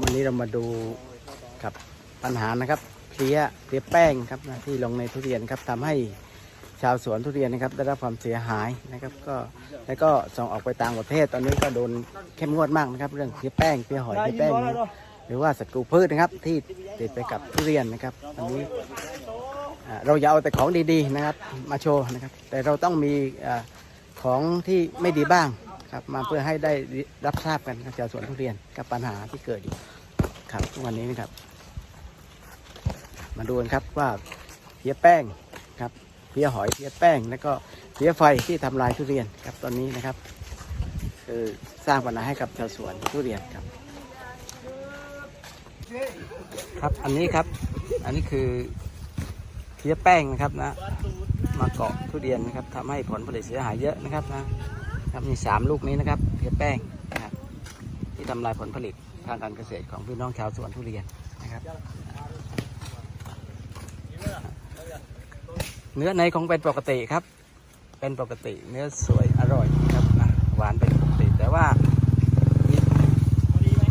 วันนี้เรามาดูกับปัญหานะครับเพลี้ยเพลี้ยแป้งครับนะที่ลงในทุเรียนครับทำให้ชาวสวนทุเรียนนะครับ ได้รับความเสียหายนะครับ ก็แล้วก็ส่งออกไปต่างประเทศ ตอนนี้ก็โดนเข้มงวดมากนะครับ เรื่องเพลี้ยแป้งเพลี้ยหอยเพลี้ยแป้ง หรือว่าศัตรูพืชนะครับที่ติดไปกับทุเรียนนะครับอันนี้เราอย่าเอาแต่ของดีๆนะครับ มาโชว์นะครับ แต่เราต้องมีของที่ไม่ดีบ้าง ครับ มาเพื่อให้ได้รับทราบกันชาวสวนทุเรียนกับปัญหาที่เกิดอยู่ครับทุกวันนี้นะครับ มาดูกันครับว่าเพี้ยแป้งครับเพี้ยหอยเพี้ยแป้ง แล้วก็เพี้ยไฟที่ทำลายทุเรียนครับตอนนี้นะครับคือสร้างปัญหาให้กับชาวสวนทุเรียนครับ ครับอันนี้ครับอันนี้คือเพี้ยแป้งนะครับนะมาเกาะทุเรียนนะครับทำให้ผลผลิตเสียหายเยอะนะครับนะ ครับมีสามลูกนี้นะครับเพชรแป้งนะครับที่ทำลายผลผลิตทางการเกษตรของพี่น้องชาวสวนทุเรียนนะครับ เนื้อในคงเป็นปกติครับ เป็นปกติเนื้อสวยอร่อยครับหวานเป็นปกติแต่ว่า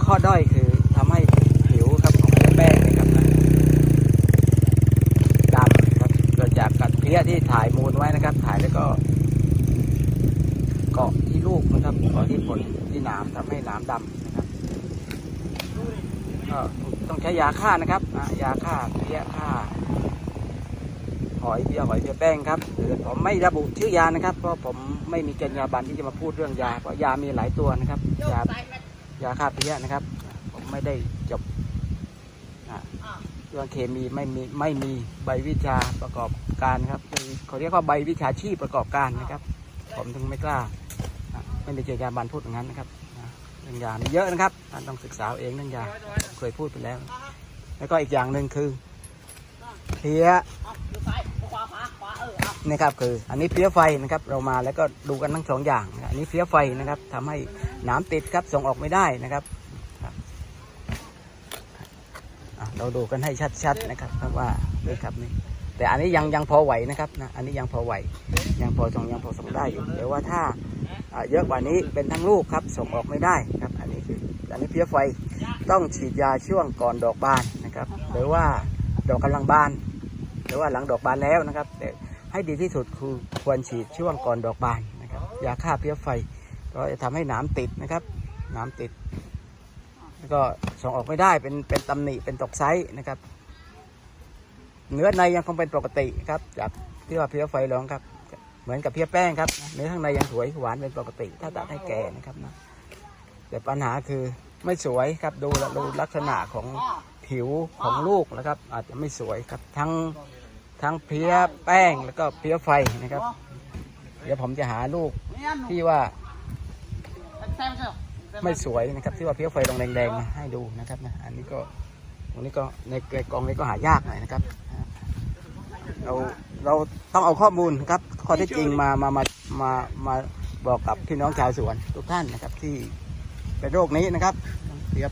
ข้อด้อยคือทำให้ผิวครับของแป้งนะครับนะดำครับเกิดจากการเพลี้ยที่ถ่ายมูลไว้นะครับ ถ่ายแล้วก็ เกาะที่ลูกนะครับเกาะที่ผลที่หนามทำให้หนามดำนะครับก็ต้องใช้ยาฆ่านะครับยาฆ่าเพี้ยฆ่าหอยเพี้ยหอยเพี้ยแป้งครับหรือผมไม่ระบุชื่อยานะครับเพราะผมไม่มีจรรยาบรรณที่จะมาพูดเรื่องยาเพราะยามีหลายตัวนะครับยายาฆ่าเพี้ยนะครับ ผมไม่ได้จบเรื่องเคมีไม่มีไม่มีใบวิชาประกอบการครับคือเขาเรียกว่าใบวิชาชีพประกอบการนะครับ ผมถึงไม่กล้า ไม่ได้เจอยวกับันพูดอย่างนั้นนะครับนะเรื่องยามีเยอะนะครับท่านต้องศึกษาเองเรื่องยาเคยพูดไปแล้ว แล้วก็อีกอย่างหนึ่งคือเพี้ยนี่ครับคืออันนี้เพี้ยไฟนะครับ เรามาแล้วก็ดูกันทั้งสองอย่างอันนี้เพี้ยไฟนะครับทำให้หนาติดครับส่งออกไม่ได้นะครับเราดูกันให้ชัดๆนะครับเพราะว่านี่ครับนี่ แต่อันนี้ยังยังพอไหวนะครับนะอันนี้ยังพอไหว ยังพอส่งยังพอส่งได้อยู่แต่ว่าถ้าเยอะกว่านี้เป็นทั้งลูกครับส่งออกไม่ได้ครับ อันนี้คืออันนี้เพี้ยไฟต้องฉีดยาช่วงก่อนดอกบานนะครับหรือว่าดอกกำลังบาน หรือว่าหลังดอกบานแล้วนะครับ แต่ให้ดีที่สุดคือควรฉีดช่วงก่อนดอกบานนะครับยาฆ่าเพี้ยไฟก็จะทำให้หนามติดนะครับหนามติดแล้วก็ส่งออกไม่ได้เป็นเป็นตำหนิเป็นตกไซส์นะครับ เนื้อในยังคงเป็นปกติครับ จากที่ว่าเพี้ยไฟร้องครับ เหมือนกับเพี้ยแป้งครับ เนื้อข้างในยังสวยหวานเป็นปกติ ถ้าตัดให้แก่นะครับนะแต่ปัญหาคือไม่สวยครับดูดูลักษณะของผิวของลูกนะครับ อาจจะไม่สวยครับทั้งทั้งเพี้ยแป้งแล้วก็เพี้ยไฟนะครับ เดี๋ยวผมจะหาลูกที่ว่าไม่สวยนะครับ ที่ว่าเพี้ยไฟลงแดงๆมาให้ดูนะครับนะอันนี้ก็ตรงนี้ก็ในกล่องนี้ก็หายากหน่อยนะครับ เราเราต้องเอาข้อมูลนะครับข้อเท็จจริงมามามามามาบอกกับพี่น้องชาวสวนทุกท่านนะครับ ที่เป็นโรคนี้นะครับเรียบ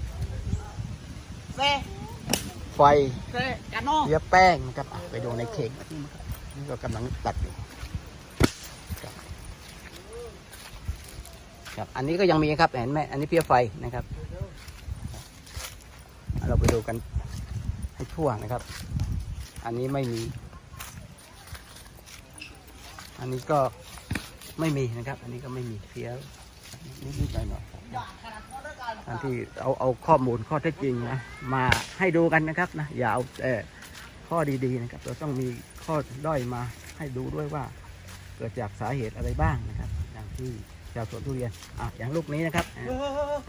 เซไฟเซกาโนเรียบแป้งนะครับอะไปดูในเข่งนี่ก็กำลังตัดอยู่ครับครับอันนี้ก็ยังมีครับเห็นไหมอันนี้เพี้ยไฟนะครับ เราไปดูกันให้ทั่วนะครับ อันนี้ไม่มี อันนี้ก็ไม่มีนะครับ อันนี้ก็ไม่มีเพี้ยนิดๆหน่อยๆอันที่เอาเอาข้อมูลข้อเท็จจริงนะมาให้ดูกันนะครับนะอย่าเอาแต่ข้อดีๆนะครับ เราต้องมีข้อด้อยมาให้ดูด้วยว่า เกิดจากสาเหตุอะไรบ้างนะครับ อย่างที่ชาวสวนทุเรียนอะอย่างลูกนี้นะครับ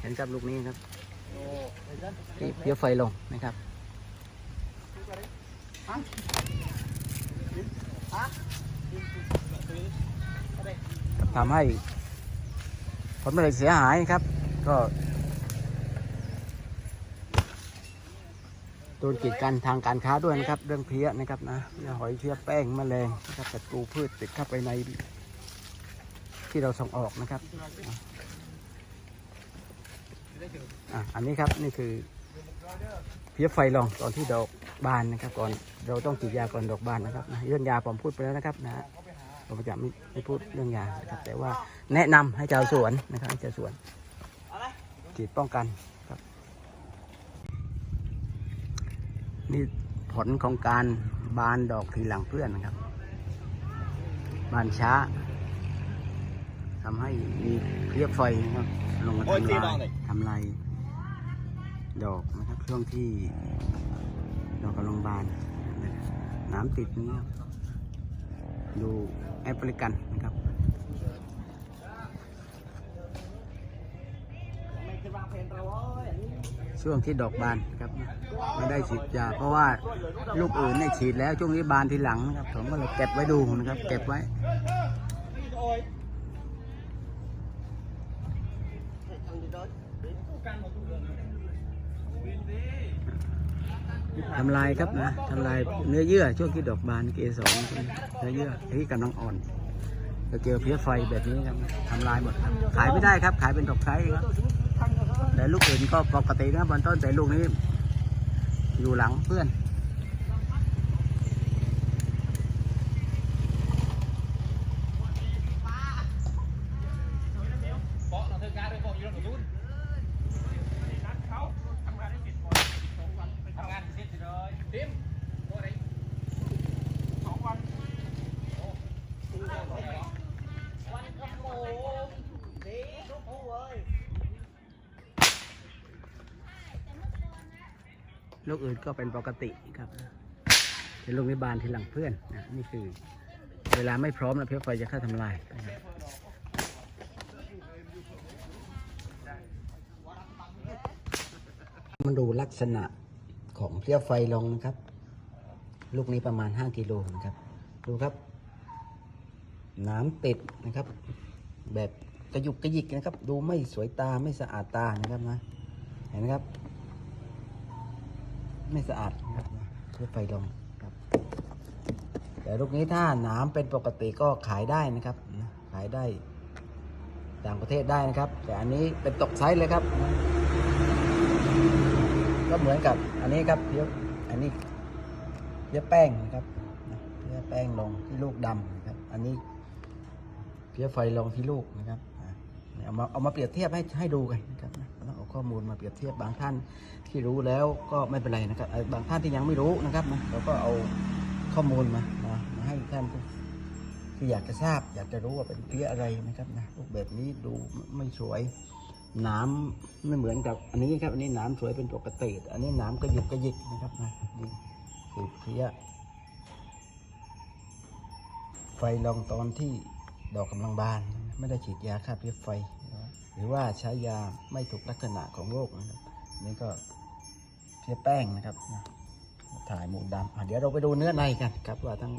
เห็นกับลูกนี้นะครับที่เพี้ยไฟลงนะครับ ทำให้ผลผลิตเสียหายครับ ก็โดนกีดกันทางการค้าด้วยนะครับ เรื่องเพี้ยนะครับนะหอยเพี้ยแป้งแมลงนะครับศัตรูพืชติดเข้าไปในที่เราส่งออกนะครับอะอันนี้ครับนี่คือเพี้ยไฟลองตอนที่ดอกบานนะครับ ก่อนเราต้องฉีดยาก่อนดอกบานนะครับนะเรื่องยาผมพูดไปแล้วนะครับนะ ผมจะไม่ไม่พูดเรื่องยานะครับ แต่ว่าแนะนำให้ชาวสวนนะครับให้ชาวสวนฉีดป้องกันครับ นี่ผลของการบานดอกทีหลังเพื่อนนะครับ บานช้าทำให้มีเพลียไฟนะครับ ลงมาทำลายทำลายดอกนะครับช่วงที่ดอกกำลังบาน น้ำติดนี้ครับ ดูแอฟริกันนะครับช่วงที่ดอกบานครับไม่ได้ฉีดยาเพราะว่าลูกอื่นเนี่ยฉีดแล้วช่วงนี้บานทีหลังนะครับผมก็เลยเก็บไว้ดูนะครับ เก็บไว้ ทำลายครับนะทำลายเนื้อเยื่อช่วงที่ดอกบานเกสรเนื้อเยื่อที่กำลังอ่อนจะเจอเพี้ยไฟแบบนี้ครับทำลายหมดครับขายไม่ได้ครับ ขายเป็นดอกไซส์ครับแต่ลูกอื่นก็ปกตินะบบนต้นแต่ลูกนี้ อยู่หลังเพื่อนวันขโมงดีทุกผู้เอ้ย ลูกอื่นก็เป็นปกติครับเป็นลูกนิบานทีหลังเพื่อนนะนี่คือ เวลาไม่พร้อมนะเพี้ยไฟจะเข้าทำลายนะครับมาดูลักษณะของเพี้ยไฟลงนะครับ ลูกนี้ประมาณ 5กิโลนะครับ ดูครับ น้ำติดนะครับ แบบกระยุกกระยิกนะครับ ดูไม่สวยตาไม่สะอาดตานะครับนะเห็นไหมครับ ไม่สะอาดนะครับเพื่อไฟลงครับ แต่ลูกนี้ถ้าหนาเป็นปกติก็ขายได้นะครับ ขายได้ต่างประเทศได้นะครับ แต่อันนี้เป็นตกไซส์เลยครับ ก็เหมือนกับอันนี้ครับเพี้ยอันนี้เพี้ยแป้งนะครับเพี้ยแป้งลงที่ลูกดำนะครับ อันนี้เพี้ยไฟลงที่ลูกนะครับเอามาเอามาเปรียบเทียบให้ให้ดูกันนะครับ ข้อมูลมาเปรียบเทียบบางท่านที่รู้แล้วก็ไม่เป็นไรนะครับเอ่อบางท่านที่ยังไม่รู้นะครับนะเราก็เอาข้อมูลมามามาให้ท่านที่อยากจะทราบ อยากจะรู้ว่าเป็นเพี้ยอะไรนะครับนะรูปแบบนี้ดูไม่สวยหน้ำไม่เหมือนกับอันนี้ครับ อันนี้หน้ำสวยเป็นปกติ อันนี้หน้ำก็หยุกกระยิกนะครับนะนี่คือเพี้ยไฟลงตอนที่ดอกกำลังบาน ไม่ได้ฉีดยาฆ่าเพี้ยไฟ หรือว่าใช้ยาไม่ถูกลักษณะของโรคนะครับนี่ก็เพียแป้งนะครับถ่ายหมูดำเดี๋ยวเราไปดูเนื้อในกันครับว่าทั้ง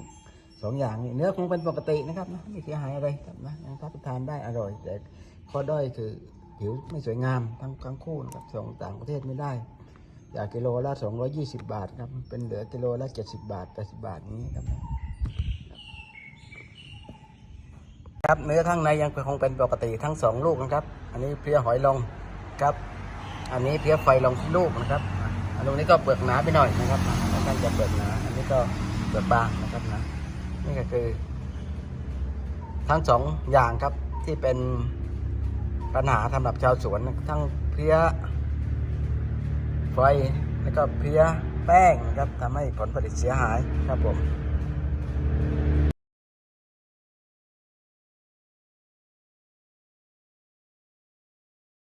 สองอย่างนี้เนื้อคงเป็นปกตินะครับนะไม่เสียหายอะไรครับนะยังรับทานได้อร่อย แต่ข้อด้อยคือผิวไม่สวยงามทั้งทั้งคู่นะครับส่งต่างประเทศไม่ได้จากกิโลละ220 บาทครับเป็นเหลือกิโลละ70 บาท 80 บาทนี้ครับ ครับเนื้อข้างในยังคงเป็นปกติทั้งสองลูกนะครับ อันนี้เพลียหอยลงครับ อันนี้เพลียไฟลงที่ลูกนะครับ อันนี้ก็เปลือกหนาไปหน่อยนะครับค่อนข้างจะเปลือกหนา อันนี้ก็เปลือกบางนะครับนะ นี่ก็คือ ทั้งสองอย่างครับที่เป็นปัญหาสำหรับชาวสวนทั้งเพลียไฟแล้วก็เพลียแป้งนะครับทำให้ผลผลิตเสียหายครับผม